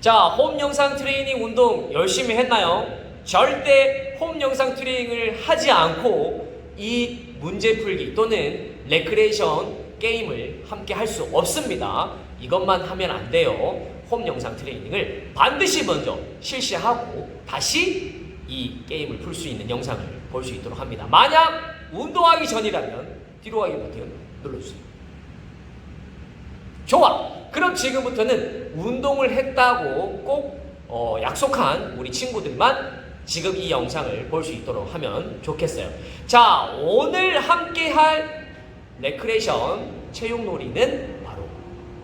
자, 홈 영상 트레이닝 운동 열심히 했나요? 절대 홈 영상 트레이닝을 하지 않고 이 문제 풀기 또는 레크레이션 게임을 함께 할 수 없습니다. 이것만 하면 안 돼요. 홈 영상 트레이닝을 반드시 먼저 실시하고 다시 이 게임을 풀 수 있는 영상을 볼 수 있도록 합니다. 만약 운동하기 전이라면 뒤로 가기 버튼 눌러주세요. 좋아. 그럼 지금부터는 운동을 했다고 꼭 어, 약속한 우리 친구들만 지금 이 영상을 볼 수 있도록 하면 좋겠어요. 자, 오늘 함께 할 레크레이션 체육 놀이는 바로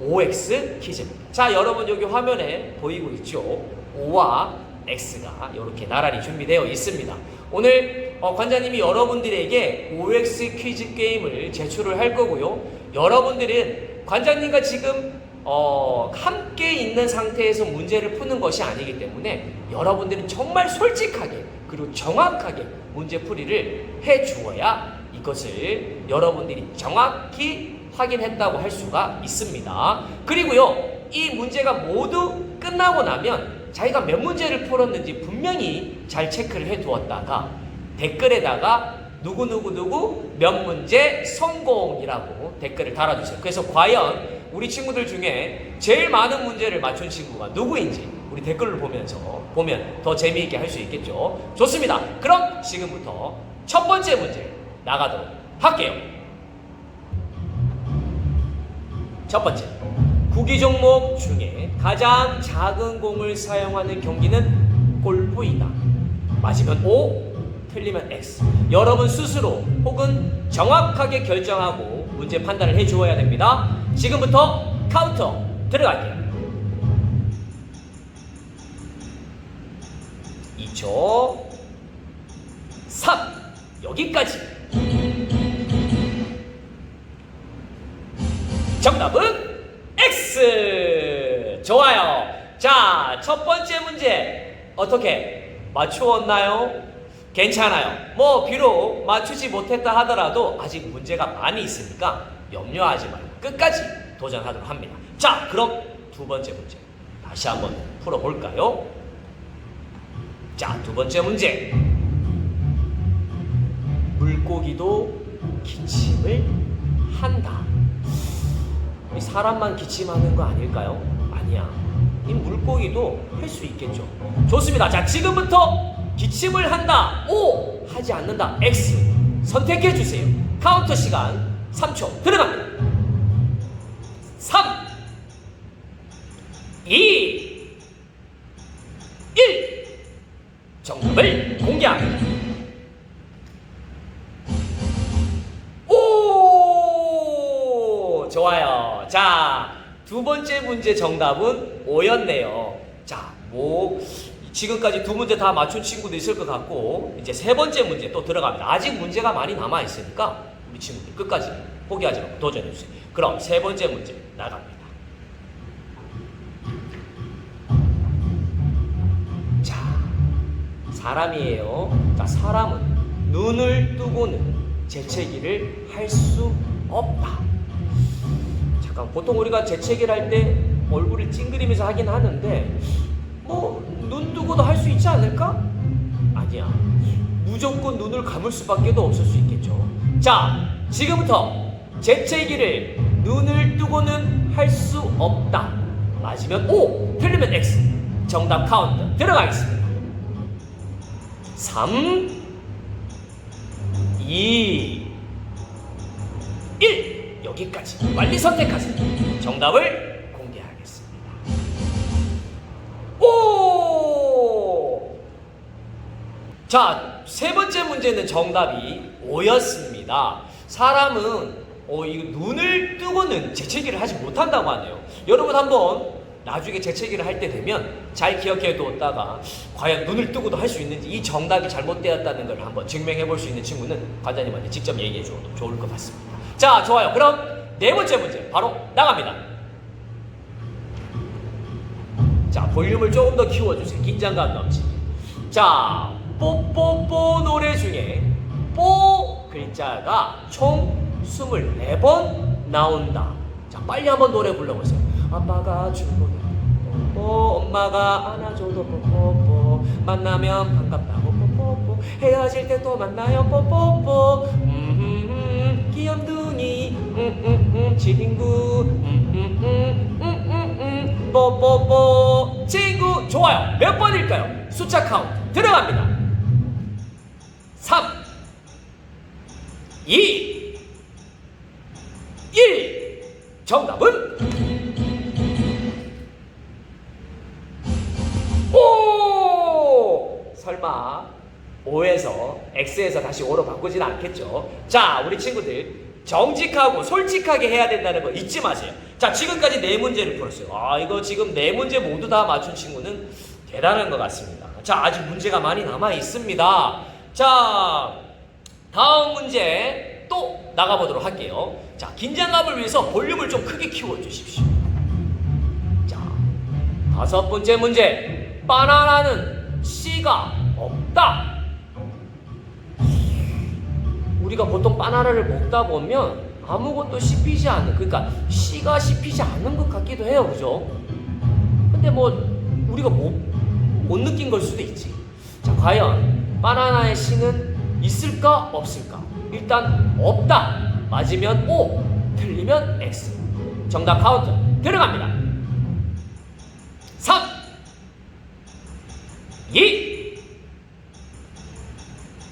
OX 퀴즈입니다. 자, 여러분 여기 화면에 보이고 있죠? O와 X가 이렇게 나란히 준비되어 있습니다. 오늘 어, 관장님이 여러분들에게 OX 퀴즈 게임을 제출을 할 거고요. 여러분들은 관장님과 지금 어, 함께 있는 상태에서 문제를 푸는 것이 아니기 때문에 여러분들은 정말 솔직하게 그리고 정확하게 문제 풀이를 해 주어야 이것을 여러분들이 정확히 확인했다고 할 수가 있습니다. 그리고요, 이 문제가 모두 끝나고 나면 자기가 몇 문제를 풀었는지 분명히 잘 체크를 해 두었다가 댓글에다가 누구누구누구 몇 문제 성공이라고 댓글을 달아주세요. 그래서 과연 우리 친구들 중에 제일 많은 문제를 맞춘 친구가 누구인지 우리 댓글을 보면서 보면 더 재미있게 할 수 있겠죠. 좋습니다. 그럼 지금부터 첫 번째 문제 나가도록 할게요. 첫 번째. 구기 종목 중에 가장 작은 공을 사용하는 경기는 골프이다. 맞으면 O, 틀리면 X. 여러분 스스로 혹은 정확하게 결정하고 문제 판단을 해 주어야 됩니다. 지금부터 카운터 들어갈게요. 2초 3 여기까지. 정답은 X. 좋아요. 자 첫 번째 문제 어떻게 맞추었나요? 괜찮아요. 뭐 비록 맞추지 못했다 하더라도 아직 문제가 많이 있으니까 염려하지 말고 끝까지 도전하도록 합니다 자 그럼 두 번째 문제 다시 한번 풀어볼까요? 자, 두 번째 문제. 물고기도 기침을 한다. 이 사람만 기침하는 거 아닐까요? 아니야. 이 물고기도 할 수 있겠죠. 좋습니다. 자, 지금부터 기침을 한다. O 하지 않는다. X 선택해 주세요. 카운터 시간 3초 들어갑니다. 3 2 1 정답을 공개합니다. 오! 좋아요. 자, 두 번째 문제 정답은 O였네요. 자, 뭐, 지금까지 두 문제 다 맞춘 친구도 있을 것 같고, 이제 세 번째 문제 또 들어갑니다. 아직 문제가 많이 남아있으니까, 우리 친구들 끝까지 포기하지 말고 도전해주세요. 그럼 세 번째 문제 나갑니다. 자, 사람이에요. 자, 사람은 눈을 뜨고는 재채기를 할 수 없다. 잠깐, 보통 우리가 재채기를 할 때 얼굴을 찡그리면서 하긴 하는데, 뭐, 눈 뜨고도 할 수 있지 않을까? 아니야. 무조건 눈을 감을 수밖에 없을 수 있겠죠. 자, 지금부터 재채기를 눈을 뜨고는 할 수 없다. 맞으면 O, 틀리면 X. 정답 카운트 들어가겠습니다. 3, 2, 1. 여기까지. 빨리 선택하세요. 정답을 공개하겠습니다. 오! 자, 세 번째 문제는 정답이 O였습니다. 사람은 어, 이거 눈을 뜨고는 재채기를 하지 못한다고 하네요. 여러분 한번 나중에 재채기를 할 때 되면 잘 기억해 두었다가 과연 눈을 뜨고도 할 수 있는지 이 정답이 잘못되었다는 걸 한번 증명해 볼 수 있는 친구는 관장님한테 직접 얘기해 줘도 좋을 것 같습니다. 자, 좋아요. 그럼 네 번째 문제 바로 나갑니다. 자, 볼륨을 조금 더 키워주세요. 긴장감 넘치게. 자, 뽀뽀뽀 노래 중에 뽀 글자가 총 24번 나온다. 자, 빨리 한번 노래 불러보세요. 아빠가 주고 어, 엄마가 안아줘도 뽀뽀뽀. 만나면 반갑다고 뽀뽀뽀. 헤어질 때 또 만나요 뽀뽀뽀. 음, 귀염둥이. 음, 친구. 음, 음, 뽀뽀뽀. 친구 좋아요. 몇 번일까요? 숫자 카운트 들어갑니다. 3 2 1 정답은 오! 설마 5에서 X에서 다시 5로 바꾸진 않겠죠? 자, 우리 친구들 정직하고 솔직하게 해야 된다는 거 잊지 마세요. 자, 지금까지 네 문제를 풀었어요. 아, 이거 지금 네 문제 모두 다 맞춘 친구는 대단한 것 같습니다. 자, 아직 문제가 많이 남아 있습니다. 자, 다음 문제 또 나가보도록 할게요. 자, 긴장감을 위해서 볼륨을 좀 크게 키워주십시오. 자, 다섯 번째 문제. 바나나는 씨가 없다. 우리가 보통 바나나를 먹다 보면 아무것도 씹히지 않는, 그러니까 씨가 씹히지 않는 것 같기도 해요, 그죠? 근데 뭐 우리가 못, 못 느낀 걸 수도 있지. 자, 과연 바나나의 씨는 있을까 없을까? 일단 없다. 맞으면 O, 틀리면 X. 정답 카운트 들어갑니다. 3 2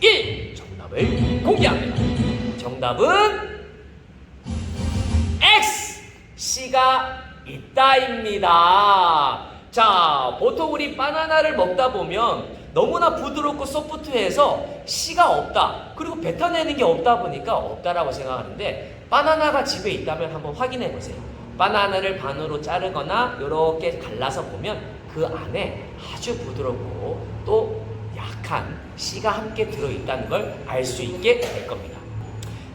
1 정답을 공개합니다. 정답은 X C가 있다입니다. 자, 보통 우리 바나나를 먹다 보면 너무나 부드럽고 소프트해서 씨가 없다. 그리고 뱉어내는 게 없다 보니까 없다라고 생각하는데 바나나가 집에 있다면 한번 확인해 보세요. 바나나를 반으로 자르거나 이렇게 갈라서 보면 그 안에 아주 부드럽고 또 약한 씨가 함께 들어있다는 걸 알 수 있게 될 겁니다.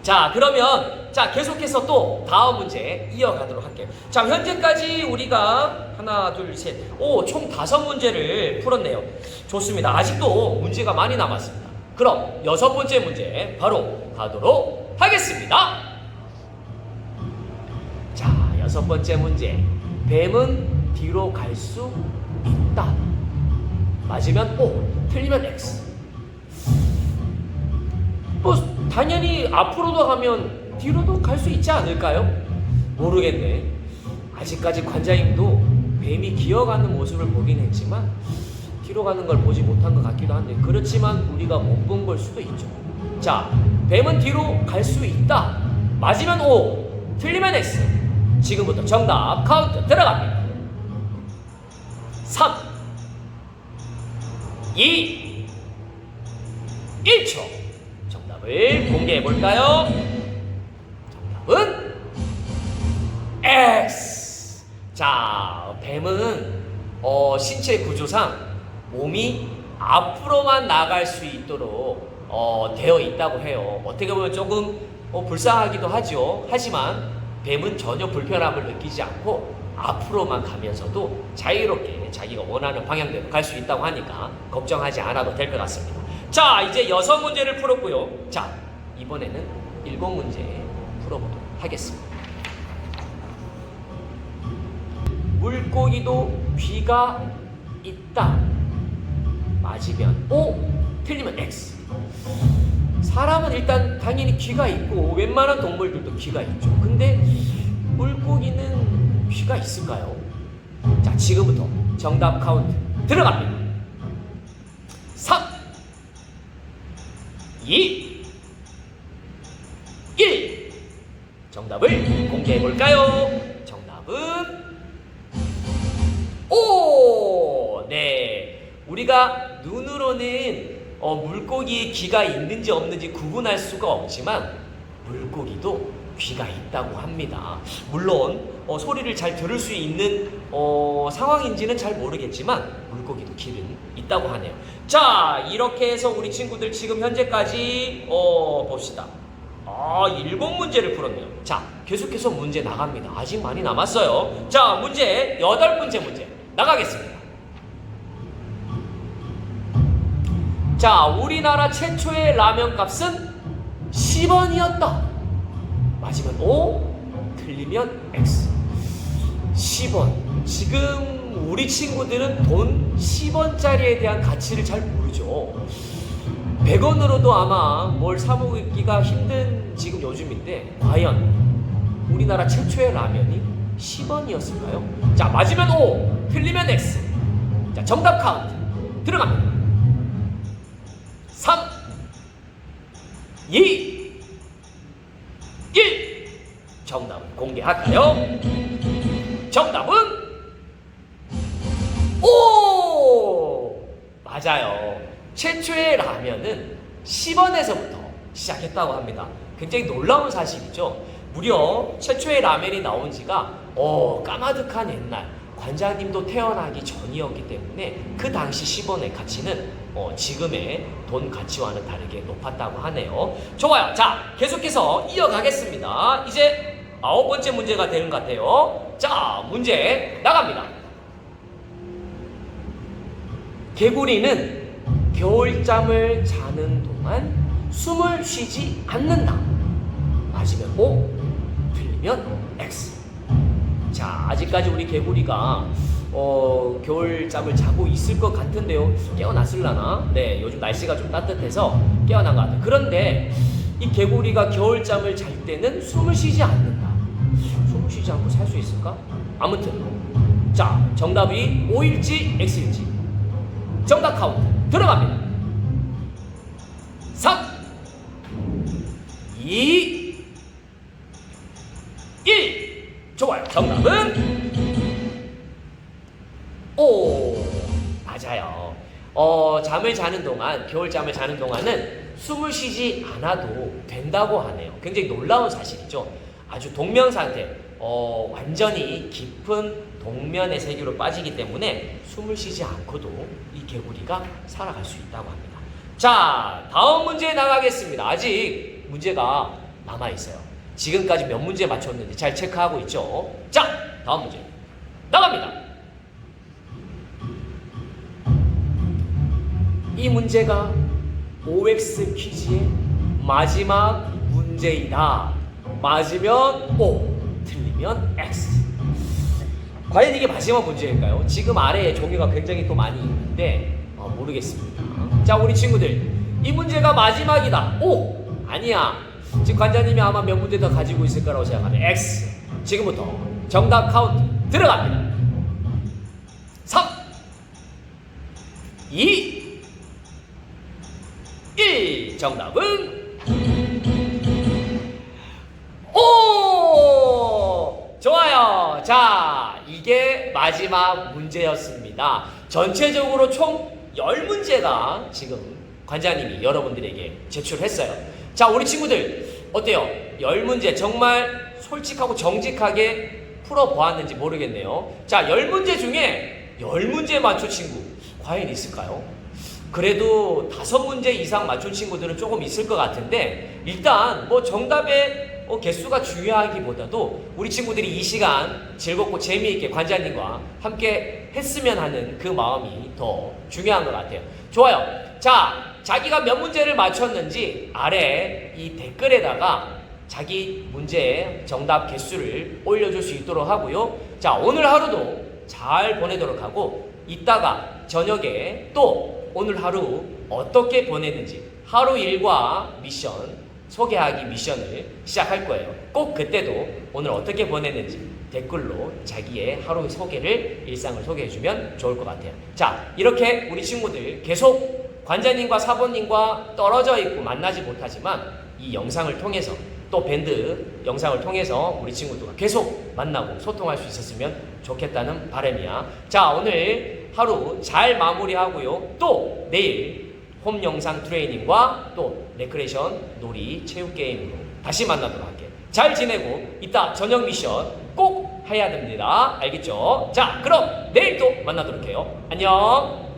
자, 그러면 자 계속해서 또 다음 문제 이어가도록 할게요. 자, 현재까지 우리가 하나, 둘, 셋, 오, 총 다섯 문제를 풀었네요. 좋습니다. 아직도 문제가 많이 남았습니다. 그럼 여섯 번째 문제 바로 가도록 하겠습니다. 자, 여섯 번째 문제. 뱀은 뒤로 갈 수 있다. 맞으면 O, 틀리면 X. 뭐 당연히 앞으로도 가면 뒤로도 갈 수 있지 않을까요? 모르겠네. 아직까지 관자님도 뱀이 기어가는 모습을 보긴 했지만 뒤로 가는 걸 보지 못한 것 같기도 한데 그렇지만 우리가 못 본 걸 수도 있죠. 자, 뱀은 뒤로 갈 수 있다. 맞으면 O, 틀리면 X. 지금부터 정답 카운트 들어갑니다. 3 2 1초 정답을 공개해 볼까요? 정답은 X. 자, 뱀은 어, 신체 구조상 몸이 앞으로만 나갈 수 있도록 어, 되어 있다고 해요. 어떻게 보면 조금 어, 불쌍하기도 하죠. 하지만 뱀은 전혀 불편함을 느끼지 않고 앞으로만 가면서도 자유롭게 자기가 원하는 방향대로 갈 수 있다고 하니까 걱정하지 않아도 될 것 같습니다. 자, 이제 여섯 문제를 풀었고요. 자, 이번에는 일곱 문제 풀어보도록 하겠습니다. 물고기도 귀가 있다. 맞으면 O, 틀리면 X. 사람은 일단 당연히 귀가 있고 웬만한 동물들도 귀가 있죠. 근데 물고기는 귀가 있을까요? 자, 지금부터 정답 카운트 들어갑니다. 3 2 1 정답을 공개해 볼까요? 정답은 오! 네. 우리가 눈으로는 어, 물고기의 귀가 있는지 없는지 구분할 수가 없지만 물고기도 귀가 있다고 합니다. 물론 어, 소리를 잘 들을 수 있는 어, 상황인지는 잘 모르겠지만 물고기도 귀는 있다고 하네요. 자, 이렇게 해서 우리 친구들 지금 현재까지 어, 봅시다. 아, 일곱 문제를 풀었네요. 자, 계속해서 문제 나갑니다. 아직 많이 남았어요. 자, 문제 여덟 번째 문제 나가겠습니다. 자, 우리나라 최초의 라면 값은 10원이었다. 맞으면 O, 틀리면 X. 10원. 지금 음, 우리 친구들은 돈 10원짜리에 대한 가치를 잘 모르죠. 100원으로도 아마 뭘 사먹기가 힘든 지금 요즘인데 과연 우리나라 최초의 라면이 10원이었을까요? 자 맞으면 O, 틀리면 X. 자 정답 카운트 들어갑니다. 3, 2, 1. 정답 공개할까요? 정답은 오! 맞아요. 최초의 라면은 10원에서부터 시작했다고 합니다. 굉장히 놀라운 사실이죠. 무려 최초의 라면이 나온 지가 어, 까마득한 옛날 관장님도 태어나기 전이었기 때문에 그 당시 10원의 가치는 어, 지금의 돈 가치와는 다르게 높았다고 하네요. 좋아요. 자, 계속해서 이어가겠습니다. 이제 아홉 번째 문제가 되는 것 같아요. 자, 문제 나갑니다. 개구리는 겨울잠을 자는 동안 숨을 쉬지 않는다. 맞으면 O, 틀리면 X. 자, 아직까지 우리 개구리가 어, 겨울잠을 자고 있을 것 같은데요. 깨어났을라나? 네, 요즘 날씨가 좀 따뜻해서 깨어난 것 같아요. 그런데 이 개구리가 겨울잠을 잘 때는 숨을 쉬지 않는다. 숨을 쉬지 않고 살 수 있을까? 아무튼 자, 정답이 O일지 X일지 정답 카운트 들어갑니다. 3 2 1 좋아요. 정답은 오 맞아요. 어 잠을 자는 동안 겨울 잠을 자는 동안은 숨을 쉬지 않아도 된다고 하네요. 굉장히 놀라운 사실이죠. 아주 동명 상태, 어 완전히 깊은 동면의 세계로 빠지기 때문에 숨을 쉬지 않고도 이 개구리가 살아갈 수 있다고 합니다. 자 다음 문제 나가겠습니다. 아직 문제가 남아 있어요. 지금까지 몇 문제 맞췄는지 잘 체크하고 있죠. 자 다음 문제 나갑니다. 이 문제가 OX 퀴즈의 마지막 문제이다. 맞으면 O, 틀리면 X. 과연 이게 마지막 문제일까요? 지금 아래에 종이가 굉장히 또 많이 있는데 어, 모르겠습니다. 자, 우리 친구들 이 문제가 마지막이다. O 아니야. 지금 관장님이 아마 몇 문제 더 가지고 있을 거라고 생각하면 X. 지금부터 정답 카운트 들어갑니다. 3, 2, 1 정답은 마지막 문제였습니다. 전체적으로 총 10문제가 지금 관장님이 여러분들에게 제출했어요. 자 우리 친구들 어때요? 10문제 정말 솔직하고 정직하게 풀어보았는지 모르겠네요. 자 10문제 중에 10문제 맞춘 친구 과연 있을까요? 그래도 다섯 문제 이상 맞춘 친구들은 조금 있을 것 같은데 일단 뭐 정답의 어, 개수가 중요하기보다도 우리 친구들이 이 시간 즐겁고 재미있게 관장님과 함께 했으면 하는 그 마음이 더 중요한 것 같아요. 좋아요. 자, 자기가 몇 문제를 맞췄는지 아래 이 댓글에다가 자기 문제의 정답 개수를 올려줄 수 있도록 하고요. 자, 오늘 하루도 잘 보내도록 하고 이따가 저녁에 또 오늘 하루 어떻게 보내는지 하루 일과 미션 소개하기 미션을 시작할 거예요. 꼭 그때도 오늘 어떻게 보냈는지 댓글로 자기의 하루 소개를 일상을 소개해 주면 좋을 것 같아요. 자 이렇게 우리 친구들 계속 관장님과 사모님과 떨어져 있고 만나지 못하지만 이 영상을 통해서 또 밴드 영상을 통해서 우리 친구들과 계속 만나고 소통할 수 있었으면 좋겠다는 바람이야. 자, 오늘 하루 잘 마무리하고요. 또 내일 홈 영상 트레이닝과 또 레크레이션 놀이 체육 게임으로 다시 만나도록 할게요. 잘 지내고 이따 저녁 미션 꼭 해야 됩니다. 알겠죠? 자, 그럼 내일 또 만나도록 해요. 안녕.